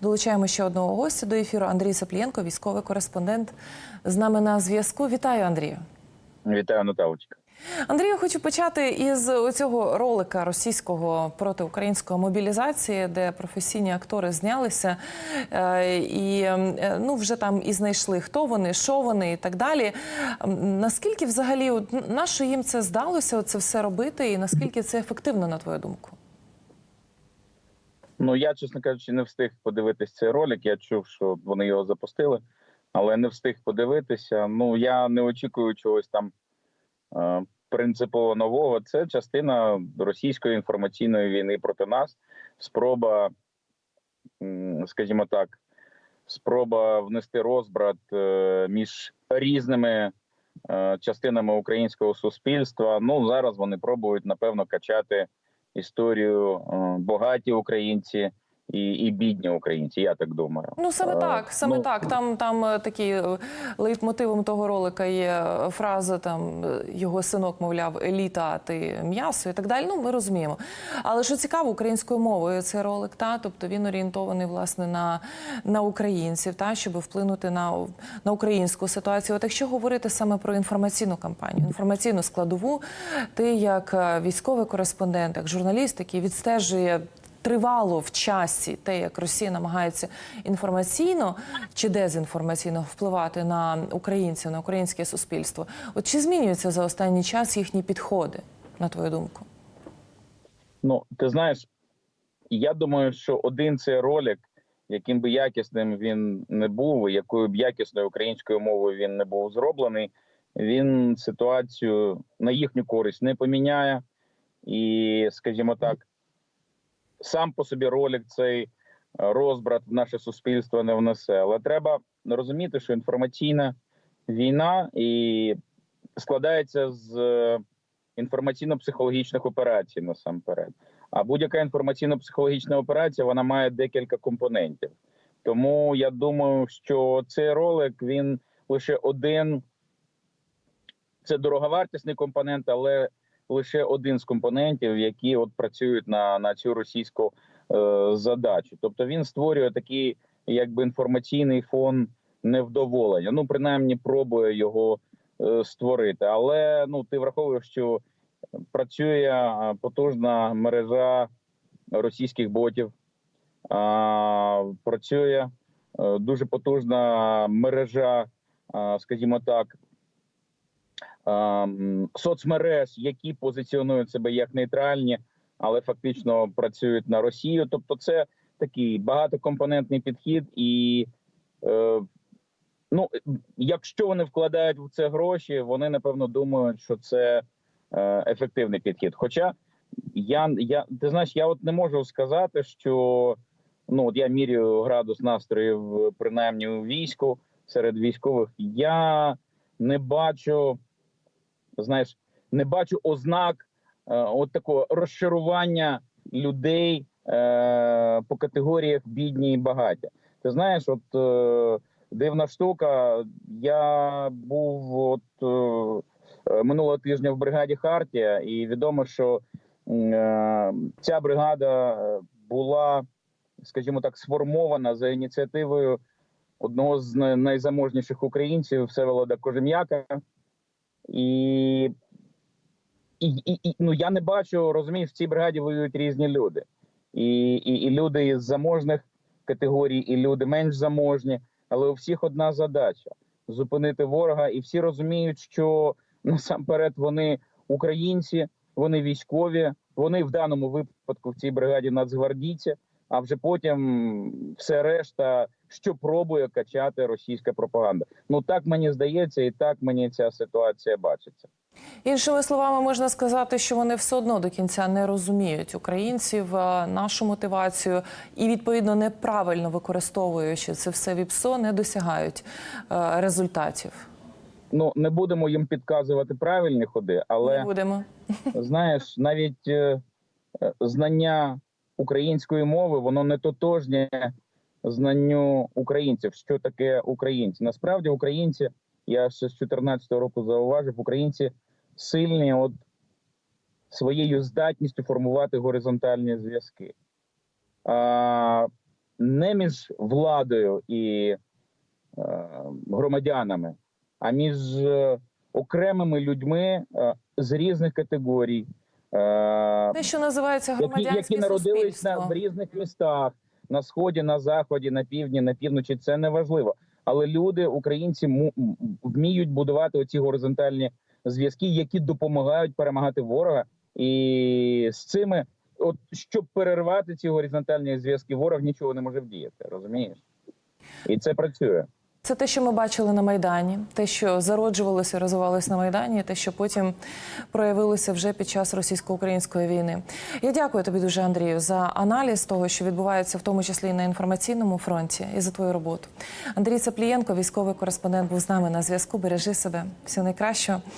Долучаємо ще одного гостя до ефіру. Андрій Саплієнко, військовий кореспондент, з нами на зв'язку. Вітаю, Андрію. Вітаю, Наталочка. Андрію, хочу почати із цього ролика російського проти української мобілізації, де професійні актори знялися е, і е, ну вже там і знайшли хто вони, що вони і так далі. Наскільки взагалі на що їм це здалося, це все робити, і наскільки це ефективно, на твою думку? Ну я, чесно кажучи, не встиг подивитись цей ролик. Я чув, що вони його запустили, але не встиг подивитися. Ну я не очікую чогось там е, принципово нового. Це частина російської інформаційної війни проти нас. Спроба, скажімо так, спроба внести розбрат е, між різними е, частинами українського суспільства. Ну зараз вони пробують напевно качати історію е, багаті українці і, і бідні українці. Я так думаю. Ну саме Е, так, саме ну, так. Там там е, такі е, лейтмотивом того ролика є фраза там його синок, мовляв, еліта, а ти м'ясо і так далі. Ну ми розуміємо. Але що цікаво, українською мовою цей ролик, та тобто він орієнтований власне на, на українців, та щоб вплинути на, на українську ситуацію. От якщо говорити саме про інформаційну кампанію, інформаційну складову, ти як військовий кореспондент, як журналіст, який відстежує тривало в часі те, як Росія намагається інформаційно чи дезінформаційно впливати на українців, на українське суспільство. От чи змінюються за останній час їхні підходи, на твою думку? Ну, ти знаєш, я думаю, що один цей ролик, яким би якісним він не був, якою б якісною українською мовою він не був зроблений, він ситуацію на їхню користь не поміняє. І, скажімо так, сам по собі ролик цей е, розбрат в наше суспільство не внесе. Але треба розуміти, що інформаційна війна і складається з е, інформаційно-психологічних операцій насамперед. А будь-яка інформаційно-психологічна операція вона має декілька компонентів. Тому я думаю, що цей ролик він лише один. Це дороговартісний компонент, але лише один з компонентів, які от працюють на, на цю російську е, задачу. Тобто він створює такий якби інформаційний фон невдоволення. Ну, принаймні, пробує його е, створити. Але ну ти враховуєш, що працює е, потужна мережа російських ботів, а, працює е, дуже потужна мережа, скажімо так. Соцмереж, які позиціонують себе як нейтральні, але фактично працюють на Росію. Тобто, це такий багатокомпонентний підхід, і е, ну, якщо вони вкладають в це гроші, вони напевно думають, що це е, ефективний підхід. Хоча я, я ти знаєш, я от не можу сказати, що ну от я міряю градус настроїв, принаймні у війську серед військових. Я не бачу, знаєш, не бачу ознак е, от такого розчарування людей е, по категоріях бідні і багаті. Ти знаєш, от е, дивна штука. Я був от е, минулого тижня в бригаді Хартія, і відомо, що е, ця бригада е, була, скажімо так, сформована за ініціативою одного з найзаможніших українців Всеволода Кожем'яка. І, і, і, ну я не бачу, розумієш, в цій бригаді воюють різні люди. І, і, і люди із заможних категорій, і люди менш заможні, але у всіх одна задача зупинити ворога, і всі розуміють, що насамперед вони українці, вони військові, вони в даному випадку в цій бригаді нацгвардійці, а вже потім все решта, що пробує качати російська пропаганда. Ну так мені здається, і так мені ця ситуація бачиться. Іншими словами, можна сказати, що вони все одно до кінця не розуміють українців, нашу мотивацію і відповідно неправильно використовуючи це все віпсо, не досягають е, результатів. Ну не будемо їм підказувати правильні ходи, але Не будемо. знаєш, навіть е, е, знання української мови воно не тотожнє знанню українців. Що таке українці? Насправді, українці, я ще з 2014 року зауважив, українці сильні от своєю здатністю формувати горизонтальні зв'язки. Не між владою і е, громадянами, а між е, окремими людьми е, з різних категорій, Те, що називається які, громадянське які народились на, в різних містах на сході, на заході, на півдні, на півночі. Це не важливо. Але люди, українці, вміють будувати оці горизонтальні зв'язки, які допомагають перемагати ворога. І з цими, от щоб перервати ці горизонтальні зв'язки, ворог нічого не може вдіяти. Розумієш? І це працює. Це те, що ми бачили на Майдані, те, що зароджувалося, розвивалося на Майдані, те, що потім проявилося вже під час російсько-української війни. Я дякую тобі дуже, Андрію, за аналіз того, що відбувається в тому числі і на інформаційному фронті, і за твою роботу. Андрій Цаплієнко, військовий кореспондент, був з нами на зв'язку. Бережи себе. Всього найкращого.